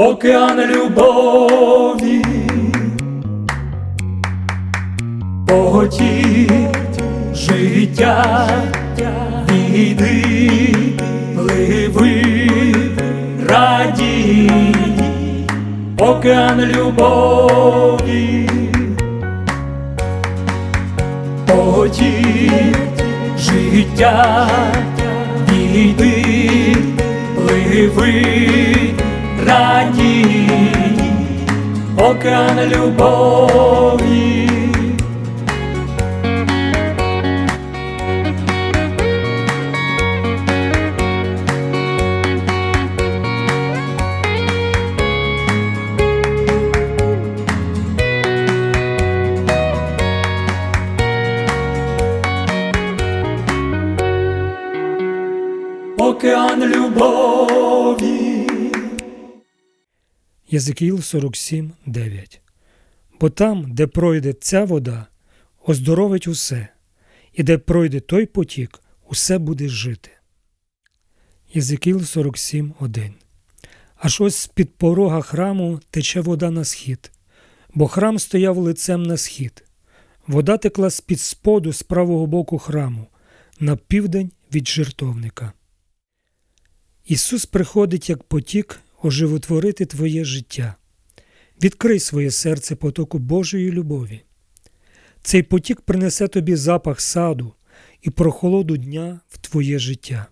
океан любові, поготіть життя, іди, пливи, радій, океан любові, поготіть життя, іди, пливи, океан любові. Океан любові. Єзекіїл 47, 9. Бо там, де пройде ця вода, оздоровить усе, і де пройде той потік, усе буде жити. Єзекіїл 47, 1. Аж ось з-під порога храму тече вода на схід, бо храм стояв лицем на схід. Вода текла з-під споду з правого боку храму, на південь від жертовника. Ісус приходить як потік оживотворити твоє життя. Відкрий своє серце потоку Божої любові. Цей потік принесе тобі запах саду і прохолоду дня в твоє життя.